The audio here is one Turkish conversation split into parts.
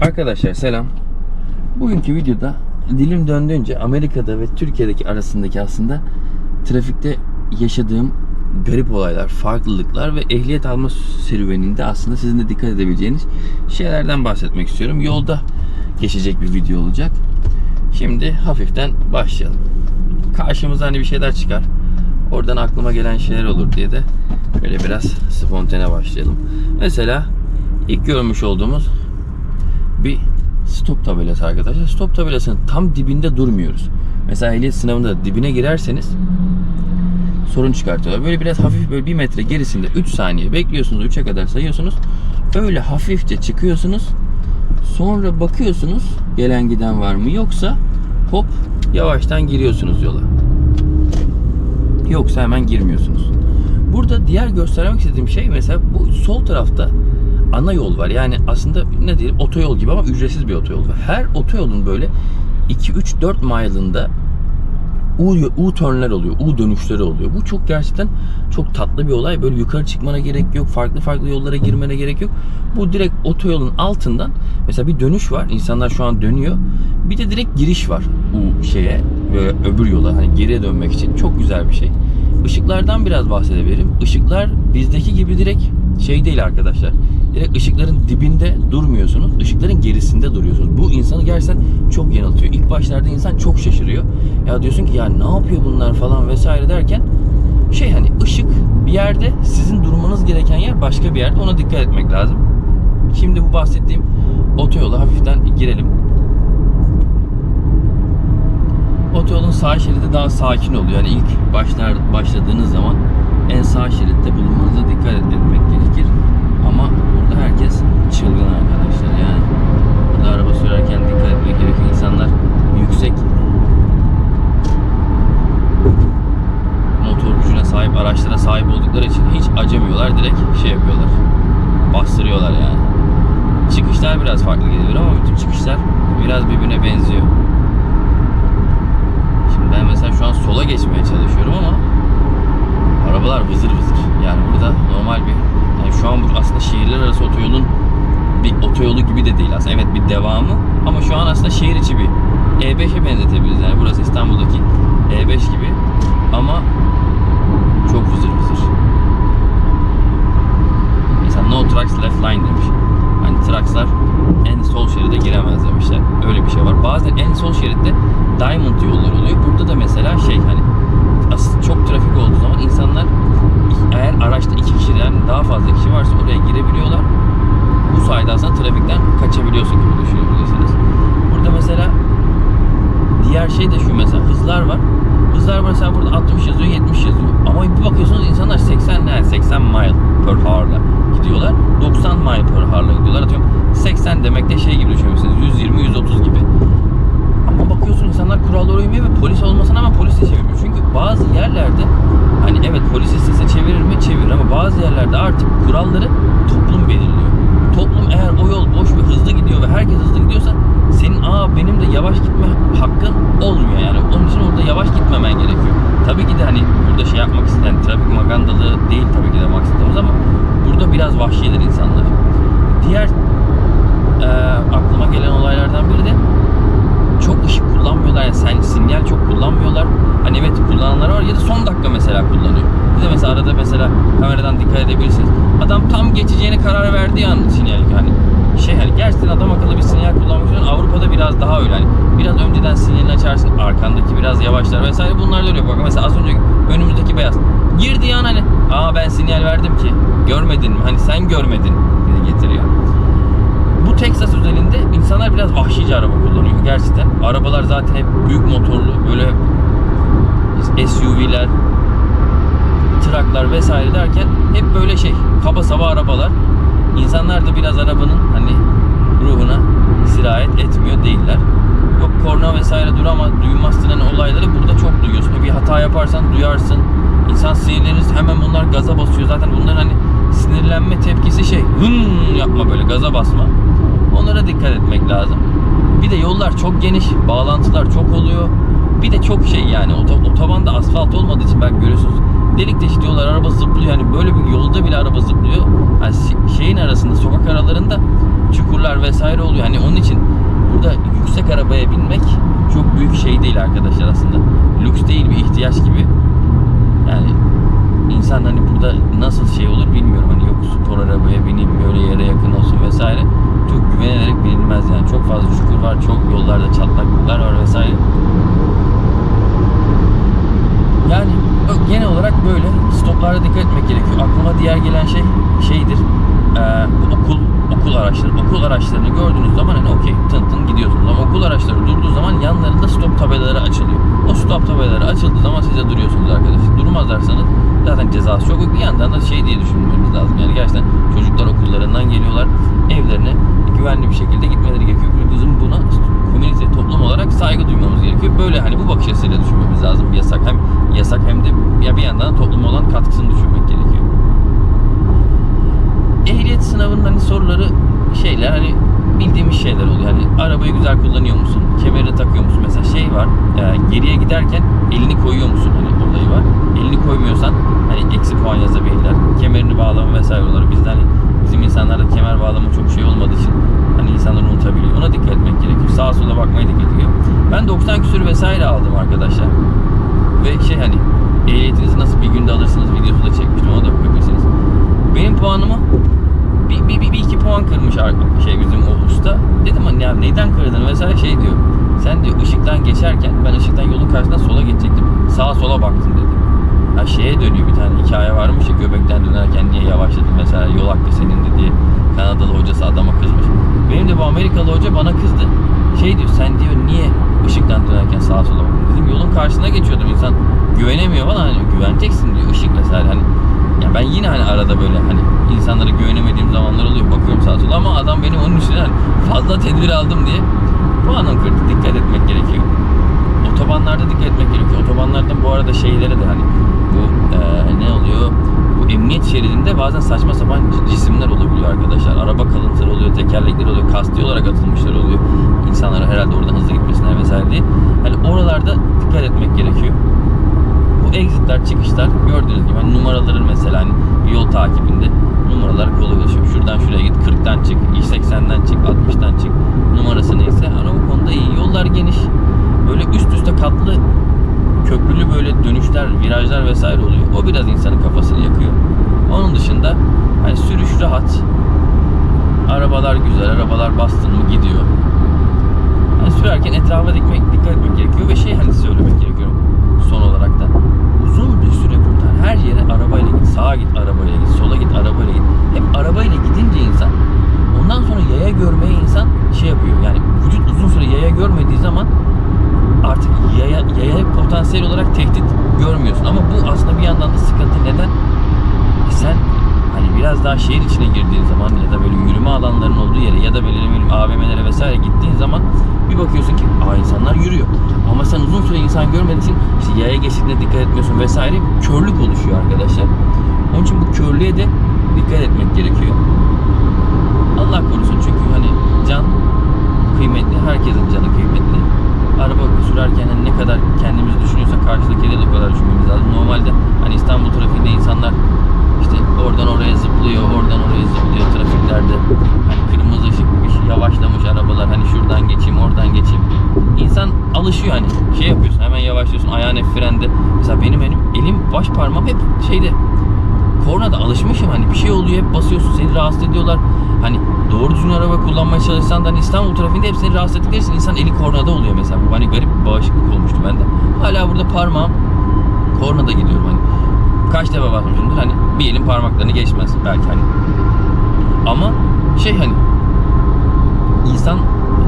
Arkadaşlar selam. Bugünkü videoda dilim döndüğünce Amerika'da ve Türkiye'deki arasındaki aslında trafikte yaşadığım garip olaylar, farklılıklar ve ehliyet alma serüveninde aslında sizin de dikkat edebileceğiniz şeylerden bahsetmek istiyorum. Yolda geçecek bir video olacak. Şimdi hafiften başlayalım. Karşımıza hani bir şeyler çıkar. Oradan aklıma gelen şeyler olur diye de böyle biraz spontane başlayalım. Mesela ilk görmüş olduğumuz bir stop tabelası arkadaşlar. Stop tabelasının tam dibinde durmuyoruz. Mesela ehliyet sınavında dibine girerseniz sorun çıkartıyorlar. Böyle biraz hafif böyle bir metre gerisinde 3 saniye bekliyorsunuz. 3'e kadar sayıyorsunuz. Öyle hafifçe çıkıyorsunuz. Sonra bakıyorsunuz gelen giden var mı yoksa hop yavaştan giriyorsunuz yola. Yoksa hemen girmiyorsunuz. Burada diğer göstermek istediğim şey mesela bu sol tarafta ana yol var. Yani aslında ne diyelim otoyol gibi ama ücretsiz bir otoyol var. Her otoyolun böyle 2 3 4 mile'ında U, U turnler oluyor. U dönüşleri oluyor. Bu çok gerçekten çok tatlı bir olay. Böyle yukarı çıkmana gerek yok. Farklı farklı yollara girmene gerek yok. Bu direkt otoyolun altından mesela bir dönüş var. İnsanlar şu an dönüyor. Bir de direkt giriş var U şeye böyle öbür yola hani geriye dönmek için. Çok güzel bir şey. Işıklardan biraz bahsedebilirim. Işıklar bizdeki gibi direkt şey değil arkadaşlar. Direkt ışıkların dibinde durmuyorsunuz. Işıkların gerisinde duruyorsunuz. Bu insanı gerçekten çok yanıltıyor. İlk başlarda insan çok şaşırıyor. Ya diyorsun ki ya ne yapıyor bunlar falan vesaire derken şey hani ışık bir yerde sizin durmanız gereken yer başka bir yerde ona dikkat etmek lazım. Şimdi bu bahsettiğim otoyola hafiften girelim. Otoyolun sağ şeridi daha sakin oluyor. Yani ilk başlar başladığınız zaman en sağ şeritte bulunmanıza dikkat etmek gerekir. Ama herkes çılgın arkadaşlar. Yani burada araba sürerken dikkat etmek gerekiyor. İnsanlar yüksek motor gücüne sahip araçlara sahip oldukları için hiç acımıyorlar. Direkt şey yapıyorlar. Bastırıyorlar yani. Çıkışlar biraz farklı geliyor ama bütün çıkışlar biraz birbirine benziyor. Şimdi ben mesela şu an sola geçmeye çalışıyorum ama arabalar vızır vızır. Yani burada normal bir yani şu an bu şehirler arası otoyolun bir otoyolu gibi de değil aslında. Evet bir devamı ama şu an aslında şehir içi bir E5'e benzetebiliriz. Yani burası İstanbul'daki E5 gibi ama çok vızır vızır. Mesela no trucks left line demiş. Hani truckslar en sol şeride giremez demişler. Öyle bir şey var. Bazen en sol şeritte diamond yollar oluyor. Burada da mesela şey hani çok trafik olduğu zaman insanlar eğer araçta iki kişiden daha fazla kişi varsa oraya girebiliyorlar. Bu sayede aslında trafikten kaçabiliyorsun gibi düşünebilirsiniz. Burada mesela diğer şey de şu mesela hızlar var. Hızlar mesela burada 60 yazıyor, 70 yazıyor. Ama bir bakıyorsunuz insanlar 80 ne? 80 mile per hour'la gidiyorlar. 90 mile per hour'la gidiyorlar. Atıyorum 80 demek de şey gibi düşünüyorsunuz. 120 130 gibi. Ama bakıyorsun insanlar kurallara uymuyor ve polis olmasına ama polis de çevirmiyor. Çünkü bazı yerlerde hani evet polis istese çevirir mi? Çevirir ama bazı yerlerde artık kuralları toplum belirliyor. Toplum eğer o yol boş ve hızlı gidiyor ve herkes hızlı gidiyorsa senin aa benim de yavaş gitme hakkın olmuyor yani. Onun için orada yavaş gitmemen gerekiyor. Tabii ki de hani burada şey yapmak isteyen trafik magandalığı değil tabii ki de maksadımız ama burada biraz vahşidir insanlar. Diğer eee, aklıma gelen olaylardan biri de çok ışık kullanmıyorlar yani sen sinyal çok kullanmıyorlar. Hani evet kullananlar var ya da son dakika mesela kullanıyor. Bir de mesela arada mesela kameradan dikkat edebilirsiniz. Adam tam geçeceğine karar verdiği an sinyal hani şey hani gerçekten adam akıllı bir sinyal kullanmış. Avrupa'da biraz daha öyle hani biraz önceden sinyalini açarsın arkandaki biraz yavaşlar vesaire bunlar da öyle bak mesela az önce önümüzdeki beyaz girdiği an hani aa ben sinyal verdim ki görmedin mi hani sen görmedin diye getiriyor. Bu Texas özelinde insanlar biraz vahşice araba kullanıyor gerçekten. Arabalar zaten hep büyük motorlu böyle SUV'ler, traklar vesaire derken hep böyle şey kaba saba arabalar. İnsanlar da biraz arabanın hani ruhuna sirayet etmiyor değiller. Yok korna vesaire dur ama duymazsın hani olayları burada çok duyuyorsun. Bir hata yaparsan duyarsın. İnsan sinirlenir hemen bunlar gaza basıyor. Zaten bunların hani sinirlenme tepkisi şey hın yapma böyle gaza basma. Onlara dikkat etmek lazım. Bir de yollar çok geniş, bağlantılar çok oluyor. Bir de çok şey yani oto- otobanda asfalt olmadığı için belki görüyorsunuz. Delik deşik diyorlar araba zıplıyor. Yani böyle bir yolda bile araba zıplıyor. Yani şeyin arasında sokak aralarında çukurlar vesaire oluyor. Hani onun için burada yüksek arabaya binmek çok büyük şey değil arkadaşlar aslında. Lüks değil bir ihtiyaç gibi. Yani insan hani burada nasıl şey olur bilmiyorum. Hani yok spor arabaya bineyim böyle yere yakın olsun vesaire. Çok güvenerek binilmez yani. Çok fazla çukur var, çok yollarda çatlaklıklar var vesaire. Yani genel olarak böyle stoplara dikkat etmek gerekiyor. Aklıma diğer gelen şey şeydir. Ee, bu okul okul araçları. Okul araçlarını gördüğünüz zaman hani okey tın tın gidiyorsunuz ama okul araçları durduğu zaman yanlarında stop tabelaları açılıyor. O stop tabelaları açıldığı zaman siz de duruyorsunuz arkadaşlar. Durmazlarsanız zaten cezası yok. Bir yandan da şey diye düşünmemiz lazım. Yani gerçekten çocuklar okullarından geliyorlar. Evlerine güvenli bir şekilde gitmeleri gerekiyor. Bizim buna komünite, toplum olarak saygı duymamız gerekiyor. Böyle hani bu bakış açısıyla düşünmemiz lazım. Bir yasak hem yasak hem de ya bir yandan da topluma olan katkısını düşünmek gerekiyor. Ehliyet sınavının hani soruları şeyler hani bildiğimiz şeyler oluyor. Hani arabayı güzel kullanıyor musun? Kemerini takıyor musun? Mesela şey var. e, geriye giderken elini koyuyor musun? Hani olayı var. Elini koymuyorsan hani eksi puan yazabilirler. Kemerini bağlama vesaire olur. Bizde hani bizim insanlarda kemer bağlama çok şey olmadığı için hani insanlar unutabiliyor. Ona dikkat etmek gerekiyor. Sağa sola bakmaya dikkat ediyor. Ben 90 küsür vesaire aldım arkadaşlar. Ve şey hani ehliyetinizi nasıl bir günde alırsınız videosu da çekmiştim. Ona da bakabilirsiniz. Benim puanımı bir, bir, bir, bir iki puan kırmış şey bizim o usta. Dedim hani ya neyden kırdın vesaire şey diyor. Sen diyor ışıktan geçerken ben ışıktan yolun karşısına sola geçecektim. Sağa sola baktım dedi. Ha şeye dönüyor bir tane hikaye varmış ya göbekten dönerken niye yavaşladın mesela yol hakkı senindi diye Hocası adama kızmış. Benim de bu Amerikalı hoca bana kızdı. Şey diyor sen diyor niye ışıktan dönerken sağa sola baktın? Dedim yolun karşısına geçiyordum insan güvenemiyor falan hani güveneceksin diyor ışık mesela hani ya ben yine hani arada böyle hani insanlara güvenemediğim zamanlar oluyor bakıyorum sağa sola ama adam benim onun için hani fazla tedbir aldım diye puanım kırdı dikkat etmek gerekiyor. Otobanlarda dikkat etmek gerekiyor. Otobanlarda bu arada şeylere de hani bu eee, ne oluyor? Bu emniyet şeridinde bazen saçma sapan cisimler olabiliyor arkadaşlar. Araba kalıntıları oluyor, tekerlekler oluyor, kasti olarak atılmışlar oluyor. İnsanlara herhalde oradan hızlı gitmesine vesaire diye. Hani oralarda dikkat etmek gerekiyor. Bu exitler, çıkışlar gördüğünüz gibi hani numaraların mesela hani bir yol takibinde numaralar kolaylaşıyor. Şuradan şuraya git 40'tan çık, 80'den çık, 60'tan çık. Numarası neyse hani o konuda iyi. Yollar geniş. Böyle üst üste katlı köprülü böyle dönüşler, virajlar vesaire oluyor. O biraz insanın kafasını yakıyor. Onun dışında hani sürüş rahat. Arabalar güzel, arabalar bastın mı gidiyor. Yani sürerken etrafa dikmek, dikkat etmek gerekiyor ve şey hani söylemek gerekiyor son olarak da. Uzun bir süre buradan her yere arabayla git, sağa git arabayla git, sola git arabayla git. Hep arabayla gidince insan ondan sonra yaya görmeye insan şey yapıyor. Yani vücut uzun süre yaya görmediği zaman artık yaya, yaya potansiyel olarak tehdit görmüyorsun. Ama bu aslında bir yandan da sıkıntı. Neden? Sen hani biraz daha şehir içine girdiğin zaman ya da böyle yürüme alanlarının olduğu yere ya da böyle bileyim AVM'lere vesaire gittiğin zaman bir bakıyorsun ki aa insanlar yürüyor. Ama sen uzun süre insan görmediğin için işte yaya geçidine dikkat etmiyorsun vesaire körlük oluşuyor arkadaşlar. Onun için bu körlüğe de dikkat etmek gerekiyor. Allah korusun çünkü hani can kıymetli, herkesin canı kıymetli. Araba sürerken hani ne kadar kendimizi düşünüyorsak karşıdakileri de o kadar düşünmemiz lazım. Normalde hani İstanbul trafiğinde insanlar işte oradan oraya zıplıyor, oradan oraya zıplıyor trafiklerde. Hani kırmızı ışıkmış, yavaşlamış arabalar hani şuradan geçeyim, oradan geçeyim. İnsan alışıyor hani şey yapıyorsun hemen yavaşlıyorsun ayağın hep frende. Mesela benim elim, elim baş parmağım hep şeyde kornada alışmışım hani bir şey oluyor hep basıyorsun seni rahatsız ediyorlar. Hani doğru düzgün araba kullanmaya çalışsan da hani İstanbul trafiğinde hep seni rahatsız ettikleri insan eli kornada oluyor mesela. Bu hani garip bir bağışıklık olmuştu bende. Hala burada parmağım kornada gidiyorum hani. Kaç defa basmışımdır hani bir elin parmaklarını geçmez belki hani. Ama şey hani insan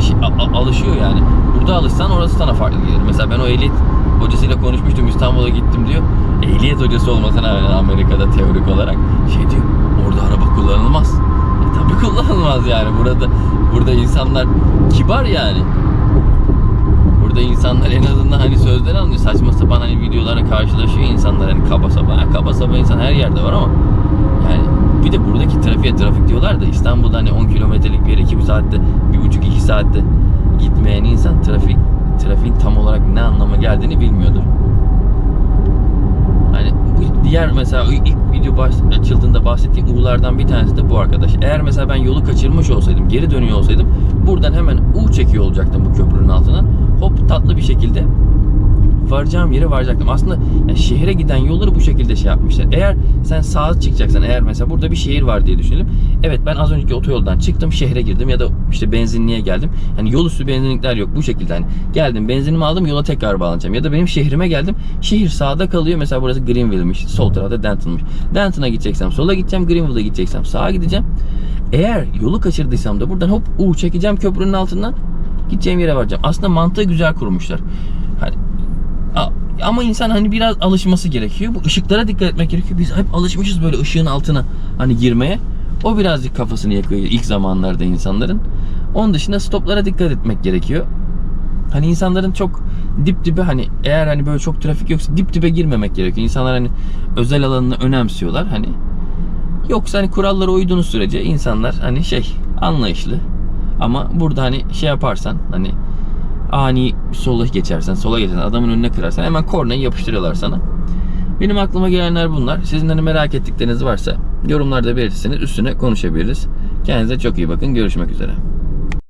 şey- alışıyor yani. Burada alışsan orası sana farklı gelir. Mesela ben o ehliyet hocasıyla konuşmuştum İstanbul'a gittim diyor. Ehliyet hocası olmasına rağmen Amerika'da teorik olarak şey diyor. Orada araba kullanılmaz. E tabi kullanılmaz yani. Burada burada insanlar kibar yani. Burada insanlar en azından hani sözden anlıyor. Saçma sapan hani videolara karşılaşıyor insanlar hani kaba saba. Ha, kaba saba insan her yerde var ama yani bir de buradaki trafiğe trafik diyorlar da İstanbul'da hani 10 kilometrelik bir yere 2 saatte, 1,5-2 saatte gitmeyen insan trafik trafiğin tam olarak ne anlama geldiğini bilmiyordur. Hani bu diğer mesela ilk video baş, açıldığında bahsettiğim U'lardan bir tanesi de bu arkadaş. Eğer mesela ben yolu kaçırmış olsaydım, geri dönüyor olsaydım buradan hemen U çekiyor olacaktım bu köprünün altından. Hop tatlı bir şekilde varacağım yere varacaktım. Aslında yani şehre giden yolları bu şekilde şey yapmışlar. Eğer sen sağa çıkacaksan eğer mesela burada bir şehir var diye düşünelim. Evet ben az önceki otoyoldan çıktım şehre girdim ya da işte benzinliğe geldim. Yani yol üstü benzinlikler yok bu şekilde hani geldim benzinimi aldım yola tekrar bağlanacağım. Ya da benim şehrime geldim şehir sağda kalıyor. Mesela burası Greenville'miş sol tarafta Denton'mış. Denton'a gideceksem sola gideceğim Greenville'a gideceksem sağa gideceğim. Eğer yolu kaçırdıysam da buradan hop U çekeceğim köprünün altından gideceğim yere varacağım. Aslında mantığı güzel kurmuşlar. Hani ama insan hani biraz alışması gerekiyor. Bu ışıklara dikkat etmek gerekiyor. Biz hep alışmışız böyle ışığın altına hani girmeye. O birazcık kafasını yakıyor ilk zamanlarda insanların. Onun dışında stoplara dikkat etmek gerekiyor. Hani insanların çok dip dibe hani eğer hani böyle çok trafik yoksa dip dibe girmemek gerekiyor. İnsanlar hani özel alanını önemsiyorlar. Hani yoksa hani kurallara uyduğunuz sürece insanlar hani şey anlayışlı. Ama burada hani şey yaparsan hani ani sola geçersen, sola geçersen, adamın önüne kırarsan hemen kornayı yapıştırıyorlar sana. Benim aklıma gelenler bunlar. Sizin hani merak ettikleriniz varsa yorumlarda belirtirseniz üstüne konuşabiliriz. Kendinize çok iyi bakın. Görüşmek üzere.